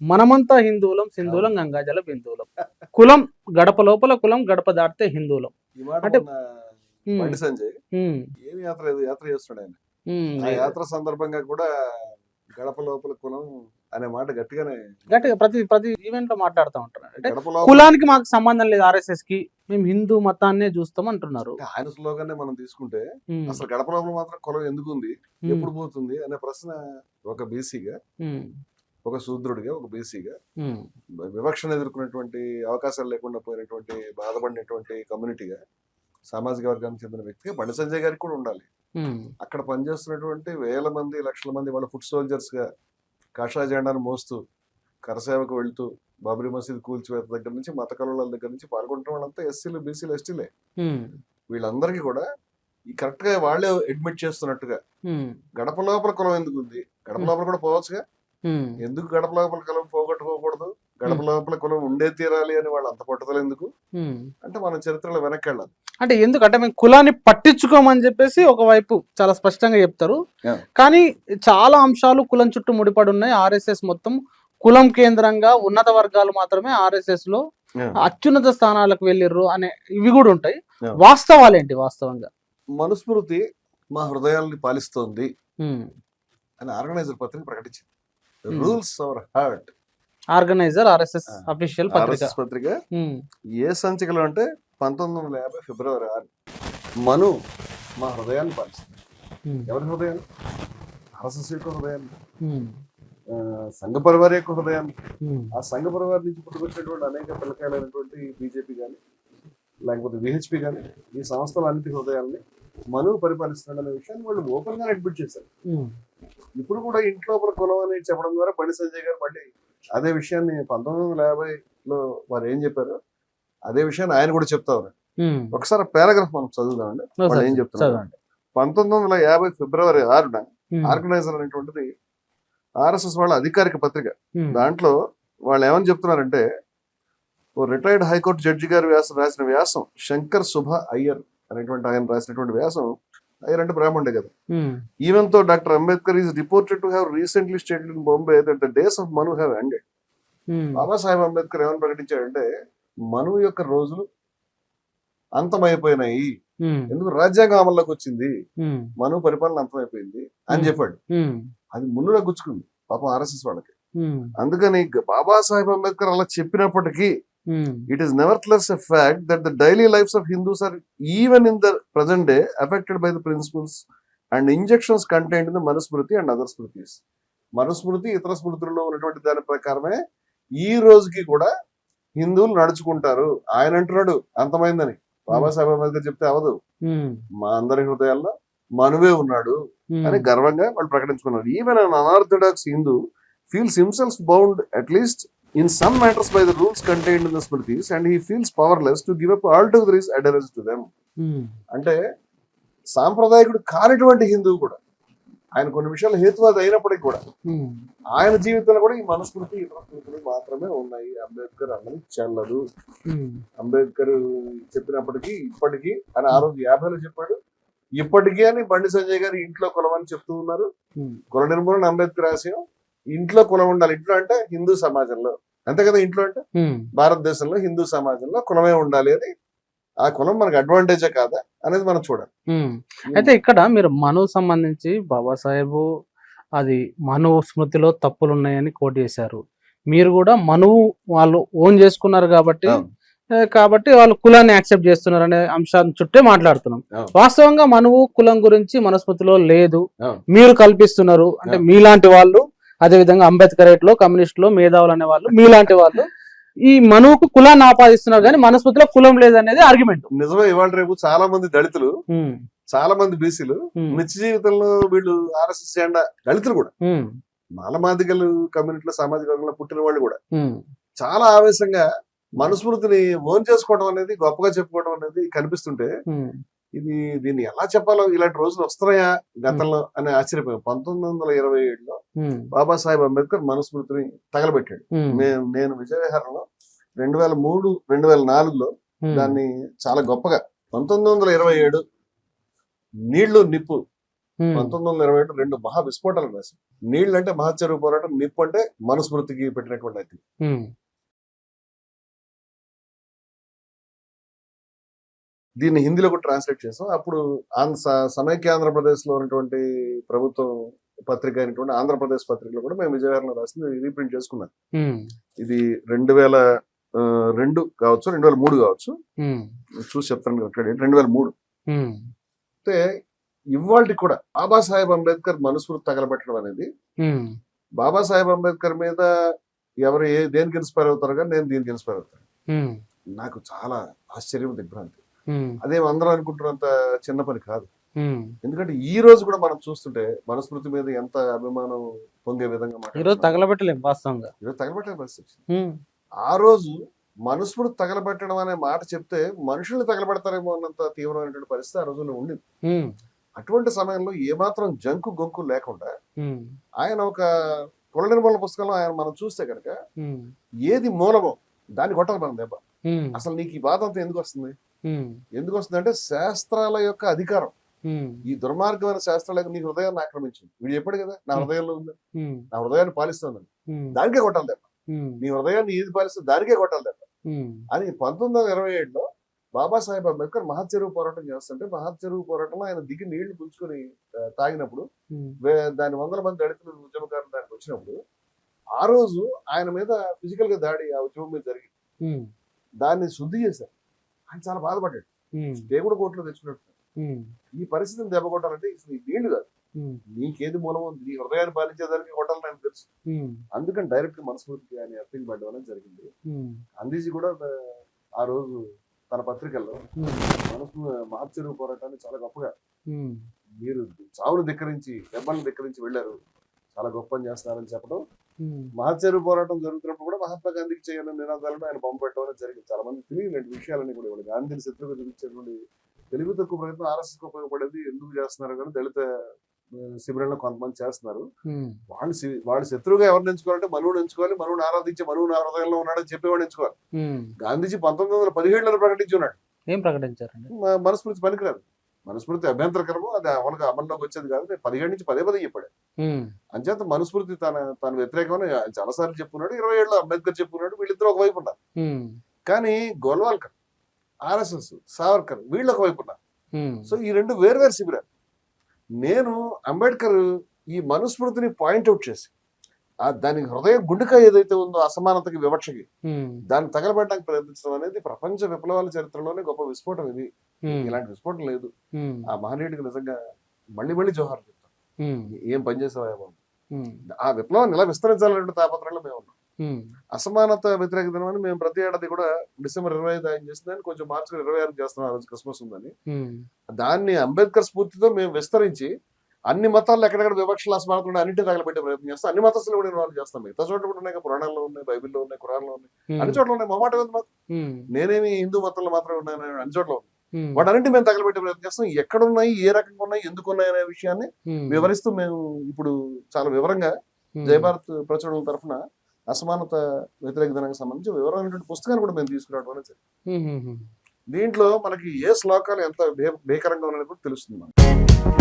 మనమంతా హిందువులం సింధువులం గంగాజల బిందువులం. కులం గడప లోపల కులం గడప దాటితే హిందువులం. అంటే- బండి సంజయ్ యాత్ర యాత్ర చేస్తున్నాడు ఆయన. ఆ యాత్ర సందర్భంగా కూడా గడప లోపల కులం అనే మాట గట్టిగానే గట్టిగా ప్రతి ప్రతి ఈవెంట్లో మాట్లాడుతూ ఉంటారు అంటే కులానికి మాకు సంబంధం లేదు ఆర్ఎస్ఎస్కి మేము హిందూ మతాన్నే చూస్తాం అంటున్నారు అంటే ఆయన స్లోగానే మనం తీసుకుంటే అసలు గడప లోపల మాత్రం కులం ఎందుకు ఉంది ఎప్పుడు పోతుంది? అనే ప్రశ్న ఒక బీసీగా ఒక శూద్రుడిగా ఒక బీసీగా వివక్షను ఎదుర్కొన్నటువంటి అవకాశాలు లేకుండా పోయినటువంటి బాధపడినటువంటి కమ్యూనిటీగా సామాజిక వర్గానికి చెందిన వ్యక్తిగా బండి సంజయ్ గారికి కూడా ఉండాలి. అక్కడ పనిచేస్తున్నటువంటి వేల మంది లక్షల మంది వాళ్ళ ఫుడ్ సోల్జర్స్గా కాషాయ జెండాను మోస్తూ కరసేవకు వెళ్తూ బాబరీ మసీద్ కూల్చివేత దగ్గర నుంచి మత కలవల దగ్గర నుంచి పాల్గొంటున్న వాళ్ళంతా ఎస్సీలు బీసీలు ఎస్టీలే. వీళ్ళందరికీ కూడా ఈ కరెక్ట్గా వాళ్ళే అడ్మిట్ చేస్తున్నట్టుగా గడప లోపల కులం ఎందుకు ఉంది గడప లోపల కూడా పోవచ్చుగా? ఎందుకు గడప లోపల కులం పోగొట్టుకోకూడదు? గడప లోపల కులం ఉండే తీరాలి అని వాళ్ళు అంత పట్టుదల ఎందుకు. అంటే మన చరిత్రలో వెనక్కి వెళ్ళాలి అంటే ఎందుకంటే మేము కులాన్ని పట్టించుకోమని చెప్పేసి ఒకవైపు చాలా స్పష్టంగా చెప్తారు. కానీ చాలా అంశాలు కులం చుట్టూ ముడిపడి ఉన్నాయి. ఆర్ఎస్ఎస్ మొత్తం కులం కేంద్రంగా ఉన్నత వర్గాలు మాత్రమే ఆర్ఎస్ఎస్లో అత్యున్నత స్థానాలకు వెళ్ళిర్రు అనే ఇవి కూడా ఉంటాయి. Yeah. వాస్తవాలేంటి వాస్తవంగా? మనుస్మృతి మా హృదయాల్ని పాలిస్తోంది. అని ఆర్గనైజర్ పత్రిక ప్రకటించింది. Rules our heart organiser RSS. Official పత్రిక ఉమ్. ఏ సంచికలో అంటే పంతొమ్మిది వందల యాభై ఫిబ్రవరి ఆరు మను మా హృదయాన్ని పాలిస్తుంది ఉమ్. ఎవరి హృదయాన్ని ఆర్ఎస్ఎస్ యొక్క హృదయాన్ని. ఆ, సంఘ పరివార్ యొక్క హృదయాన్ని. ఆ సంఘ పరివార్ నుంచి పుట్టుకొచ్చినటువంటి అనేక పిల్లకాయలైనటువంటి బీజేపీ కానీ లేకపోతే విహెచ్పి కానీ ఈ సంస్థలన్నిటి హృదయాల్ని మనువు పరిపాలిస్తున్నాడు అనే విషయాన్ని వాళ్ళు ఓపెన్గా అడ్మిట్ చేశారు. ఇప్పుడు కూడా ఇంట్లో ఒక కులం అని చెప్పడం ద్వారా బండి సంజయ్ గారు మళ్ళీ అదే విషయాన్ని పంతొమ్మిది వందల యాభైలో వారు ఏం చెప్పారు అదే విషయాన్ని ఆయన కూడా చెప్తా ఉన్నారు. ఒకసారి పారాగ్రాఫ్ మనం చదువుదామండి వాళ్ళు ఏం చెప్తున్నారు పంతొమ్మిది వందల యాభై ఫిబ్రవరి ఆరున. ఆర్గనైజర్ అనేటువంటిది ఆర్ఎస్ఎస్ వాళ్ళ అధికారిక పత్రిక. దాంట్లో వాళ్ళు ఏమని చెప్తున్నారంటే ఓ రిటైర్డ్ హైకోర్టు జడ్జి గారు వ్యాసం రాసిన వ్యాసం శంకర్ సుభ అయ్యర్ అనేటువంటి ఆయన రాసినటువంటి వ్యాసం అయ్యర్ అంటే బ్రాహ్మణుడే కదా. ఈవెన్తో doctor Ambedkar is reported to have recently stated in Bombay that the days of Manu have ended. Babasaheb Ambedkar ఏమని ప్రకటించాడంటే మనువు యొక్క రోజులు అంతమైపోయినాయి. ఎందుకు రాజ్యాంగం అమల్లోకి వచ్చింది. మనువు పరిపాలన అంతమైపోయింది అని. చెప్పాడు. అది మున్నులో గుచ్చుకుంది పాపం ఆర్ఎస్ఎస్ వాళ్ళకి. అందుకని బాబాసాహెబ్ అంబేద్కర్ అలా చెప్పినప్పటికీ. It is nevertheless a fact that the daily lives of Hindus are even in the present day affected by the principles and injunctions contained in the Manusmriti and other smritis Manusmriti ఇతర స్మృతుల్లో ఉన్నటువంటి దాని ప్రకారమే ఈ రోజుకి కూడా హిందువులు నడుచుకుంటారు. ఆయన అంటున్నాడు అంతమైందని. బాబాసాహెబ్ అంబేద్కర్ చెప్తే అవదు. ఉమ్. మా అందరి హృదయాల్లో మనువే ఉన్నాడు. ఉమ్. అని గర్వంగా వాళ్ళు ప్రకటించుకున్నారు. Even an unorthodox Hindu feels himself bound at least in some matters by the rules the smritis and he feels powerless to give up all to this adherence to them um. అంటే సాంప్రదాయకుడు కానిటువంటి హిందువు కూడా ఆయన కొన్ని విషయాలు హేతువాది అయినప్పటికీ కూడా ఉమ్. ఆయన జీవితంలో కూడా ఈ మనుస్మృతి ఇతర స్మృతులు మాత్రమే ఉన్నాయి అంబేద్కర్ అన్నది చెల్లదు ఉమ్. అంబేద్కర్ చెప్పినప్పటికీ ఇప్పటికీ అని ఆ రోజు యాభైలో చెప్పాడు ఇప్పటికీ అని బండి సంజయ్ గారు ఇంట్లో కులం అని చెప్తూ ఉన్నారు. కుల నిర్మూలన అంబేద్కర్ ఆశయం ఇంట్లో కులం ఉండాలి ఇంట్లో అంటే హిందూ సమాజంలో అంతే కదా ఇంట్లో అంటే. భారతదేశంలో హిందూ సమాజంలో కులమే ఉండాలి అని ఆ కులం మనకు అడ్వాంటేజే కాదా అనేది మనం చూడాలి. అయితే ఇక్కడ మీరు మను సంబంధించి బాబాసాహెబ్ అది మను స్మృతిలో తప్పులు ఉన్నాయని కోట్ చేశారు మీరు కూడా మనువు వాళ్ళు ఓన్ చేసుకున్నారు కాబట్టి కాబట్టి వాళ్ళు కులాన్ని యాక్సెప్ట్ చేస్తున్నారు అనే అంశాన్ని చుట్టే మాట్లాడుతున్నాం. వాస్తవంగా మనువు కులం గురించి మనుస్మృతిలో లేదు. మీరు కల్పిస్తున్నారు అంటే. మీలాంటి వాళ్ళు అదే విధంగా అంబేద్కరేట్లో కమ్యూనిస్టులు మేధావులు అనే వాళ్ళు మీలాంటి వాళ్ళు ఈ మనువుకు కులాన్ని ఆపాదిస్తున్నారు కానీ మనుస్మృతిలో కులం లేదనేది ఆర్గ్యుమెంట్ నిజమే ఇవాళ రేపు చాలా మంది దళితులు చాలా మంది బీసీలు నిత్య జీవితంలో వీళ్ళు ఆర్ఎస్ఎస్ జెండా దళితులు కూడా. మాలమాదిగలు కమ్యూనిటీలో సామాజిక వర్గంలో పుట్టిన వాళ్ళు కూడా. చాలా ఆవేశంగా మనుస్మృతిని ఓన్ చేసుకోవడం అనేది గొప్పగా చెప్పుకోవడం అనేది కనిపిస్తుంటే ఇది దీన్ని ఎలా చెప్పాలో ఇలాంటి రోజులు వస్తున్నాయా గతంలో అని ఆశ్చర్యపోయాం పంతొమ్మిది వందల ఇరవై ఏడులో బాబాసాహెబ్ అంబేద్కర్ మనుస్మృతిని తగలబెట్టాడు. నేను నేను విజయవిహారంలో రెండు వేల మూడు రెండు వేల నాలుగులో దాన్ని చాలా గొప్పగా పంతొమ్మిది వందల ఇరవై ఏడు నీళ్ళు నిప్పు పంతొమ్మిది వందల ఇరవై ఏడు రెండు మహా విస్ఫోటాలు రాశారు నీళ్ళు అంటే మహాచెరువు పోరాటం నిప్పు అంటే మనుస్మృతికి పెట్టినటువంటి అతి దీన్ని హిందీలో కూడా ట్రాన్స్లేట్ చేసాం అప్పుడు ఆంధ్ర సమైక్య ఆంధ్రప్రదేశ్లో ఉన్నటువంటి ప్రభుత్వం పత్రిక అయినటువంటి ఆంధ్రప్రదేశ్ పత్రికలో కూడా మేము విజయవాడలో రాసింది రీప్రింట్ చేసుకున్నాం. ఇది రెండు వేల రెండు కావచ్చు రెండు వేల మూడు కావచ్చు. చూసి చెప్తాను రెండు వేల మూడు. అయితే ఇవాళ కూడా బాబాసాహెబ్ అంబేద్కర్ మనుస్మృతి తగలబెట్టడం అనేది బాబాసాహెబ్ అంబేద్కర్ మీద ఎవరు ఏ దేనికి ఇన్స్పైర్ అవుతారు కానీ నేను దీనికి ఇన్స్పైర్ అవుతాను. నాకు చాలా ఆశ్చర్యం దిగ్భ్రాంతి. అదే అందరూ అనుకుంటున్నంత చిన్న పని కాదు. ఎందుకంటే ఈ రోజు కూడా మనం చూస్తుంటే మనుస్మృతి మీద ఎంత అభిమానం పొంగే విధంగా ఈరోజు మాట్లాడుతున్నాం. తగలబెట్టలేం వాస్తవంగా. ఈరోజు పరిస్థితి. ఆ రోజు మనుస్మృతి తగలబెట్టడం అనే మాట చెప్తే మనుషుల్ని తగలబెడతారేమో అన్నంత తీవ్రమైనటువంటి పరిస్థితి ఆ రోజుల్లో ఉండింది. అటువంటి సమయంలో ఏమాత్రం జంకు గొంకు లేకుండా ఆయన ఒక కుల నిర్మూలన పుస్తకంలో ఆయన మనం చూస్తే కనుక ఏది మూలమో దాన్ని కొట్టాలి మనం దెబ్బ. అసలు నీకు ఈ బాధ అంతా ఎందుకు వస్తుంది? ఎందుకు వస్తుంది అంటే శాస్త్రాల యొక్క అధికారం. ఈ దుర్మార్గమైన శాస్త్రాలకు నీ హృదయాన్ని ఆక్రమించింది. వీడు చెప్పాడు కదా నా హృదయంలో ఉంది. నా హృదయాన్ని పాలిస్తుందని దానికే కొట్టాలి దెబ్బ. నీ హృదయాన్ని ఏది పాలిస్తే దానికే కొట్టాలి దెబ్బ. అని పంతొమ్మిది వందల ఇరవై ఏడులో బాబాసాహెబ్ అంబేద్కర్ మహచ్చరువు పోరాటం చేస్తుంటే మహచ్చరువు పోరాటంలో ఆయన దిగి నీళ్ళు పుంజుకొని ఆ, తాగినప్పుడు దాని వందల మంది దళితులు ఉద్యమకారులు దానికి వచ్చినప్పుడు ఆ రోజు ఆయన మీద ఫిజికల్గా దాడి ఆ ఉద్యమం మీద జరిగింది. దాన్ని శుద్ధి చేశారు. ఆయన చాలా బాధపడ్డాడు. దేవుడు కోట్లు తెచ్చుకున్నట్టు ఉమ్, ఈ పరిస్థితిని దెబ్బ కొట్టాలంటే ఈ నీళ్ళు కాదు. నీకేది మూలమో నీ హృదయాన్ని పాలించేదానికి కొట్టాలని నాకు తెలుసు. అందుకని డైరెక్ట్ మనస్ఫూర్తికి ఆయన అప్పీల్ పడ్డం అనేది జరిగింది. గాంధీజీ కూడా ఆ, రోజు తన పత్రికల్లో మనసు మహచ్చరువు పోరాటాన్ని చాలా గొప్పగా మీరు చావును ధిక్కరించి దెబ్బలను ధిక్కరించి వెళ్ళారు. చాలా గొప్ప పని చేస్తున్నారని చెప్పడం. మహచ్చరువు పోరాటం జరుగుతున్నప్పుడు కూడా మహాత్మా గాంధీకి చేయాలని నినాదాలను ఆయన పెట్టడం అనేది జరిగింది. చాలా మంది తెలియలేంటి విషయాలన్నీ కూడా ఇవాళ గాంధీని శత్రువుగా చూపించేటువంటి తెలివి తక్కువ ప్రయత్నం ఆర్ఎస్ఎస్ ఉపయోగపడేది. ఎందుకు చేస్తున్నారు కానీ దళిత శిబిరంలో కొంతమంది చేస్తున్నారు. వాళ్ళు వాళ్ళు శత్రువుగా ఎవరిని ఎంచుకోవాలంటే మనువుని ఎంచుకోవాలి మనువుని ఆరాధించి మనువు నా హృదయంలో ఉన్నాడని చెప్పేవాడు ఎంచుకోవాలి. గాంధీజీ పంతొమ్మిది వందల పదిహేడులో ప్రకటించి ఉన్నాడు ఏం ప్రకటించారండి? మ- మనుస్మృతి పనికిరాదు. మనుస్మృతి అభ్యంతరకరము అది అమలుగా అమల్లోకి వచ్చేది కాదు. నేను పదిహేడు నుంచి పదే పదే చెప్పాడు. అంచేత మనుస్మృతి తన తన వ్యతిరేకమని చాలాసార్లు చెప్పుకున్నాడు ఇరవై ఏళ్ళు అంబేద్కర్ చెప్పుకున్నాడు వీళ్ళిద్దరు ఒకవైపు ఉన్నారు. కానీ గోల్వాల్కర్ ఆర్ఎస్ఎస్ సావర్కర్ వీళ్ళు ఒకవైపు ఉన్నారు సో ఈ రెండు వేర్వేరు శిబిరాలు. నేను అంబేద్కర్ ఈ మనుస్మృతిని పాయింట్అవుట్ చేసి ఆ దాని హృదయ గుండెకాయ ఏదైతే ఉందో అసమానతకి వివక్షకి దాన్ని తగలబెట్టడానికి ప్రయత్నించడం అనేది ప్రపంచ విప్లవాల చరిత్రలోనే గొప్ప విస్ఫోటం ఇది. ఇలాంటి విస్ఫోటం లేదు. ఆ మహనీయుడికి నిజంగా మళ్ళీ మళ్ళీ జోహార్ చెప్తాం ఏం పని చేసావేమో ఉమ్, ఆ విప్లవాన్ని ఇలా విస్తరించాలనే తాపత్రంలో మేము ఉన్నాం అసమానత వ్యతిరేక దినం అని మేము ప్రతి ఏడాది కూడా డిసెంబర్ ఇరవై ఐదు ఆయన చేసిందని కొంచెం మార్చి ఇరవై ఆరు చేస్తున్నాం ఆ రోజు క్రిస్మస్ ఉందని. దాన్ని అంబేద్కర్ స్ఫూర్తితో మేము విస్తరించి అన్ని మతాల్లో ఎక్కడెక్కడ వివక్షలు అసమానతలు ఉన్నాయి అన్నింటి తగలబెట్టే ప్రయత్నం చేస్తాం. అన్ని మతస్థులు కూడా ఇన్వాల్వ్ చేస్తాం. మిగతా చోట్ల కూడా ఉన్నాయి. పురాణాల్లో ఉన్నాయి. బైబిల్లో ఉన్నాయి. ఖురాన్లో ఉన్నాయి. అన్ని చోట్ల ఉన్నాయి. మొమాట ఉంది మాకు? నేనేమి హిందూ మతంలో మాత్రమే ఉన్నాను అన్ని చోట్ల ఉన్నాయి. ఉమ్, వాటన్నింటి మేము తగలబెట్టే ప్రయత్నం చేస్తాం. ఎక్కడ ఉన్నాయి ఏ రకంగా ఉన్నాయి? ఎందుకు ఉన్నాయి అనే విషయాన్ని వివరిస్తూ మేము ఇప్పుడు చాలా వివరంగా జయభారత్ ప్రచురణ తరఫున అసమానత వ్యతిరేక దినానికి సంబంధించి వివరమైనటువంటి పుస్తకాన్ని కూడా మేము తీసుకురావడం అనేది జరిగింది. దీంట్లో మనకి ఏ శ్లోకాలు ఎంత భే- భీకరంగా ఉన్నాయని కూడా తెలుస్తుంది మనకి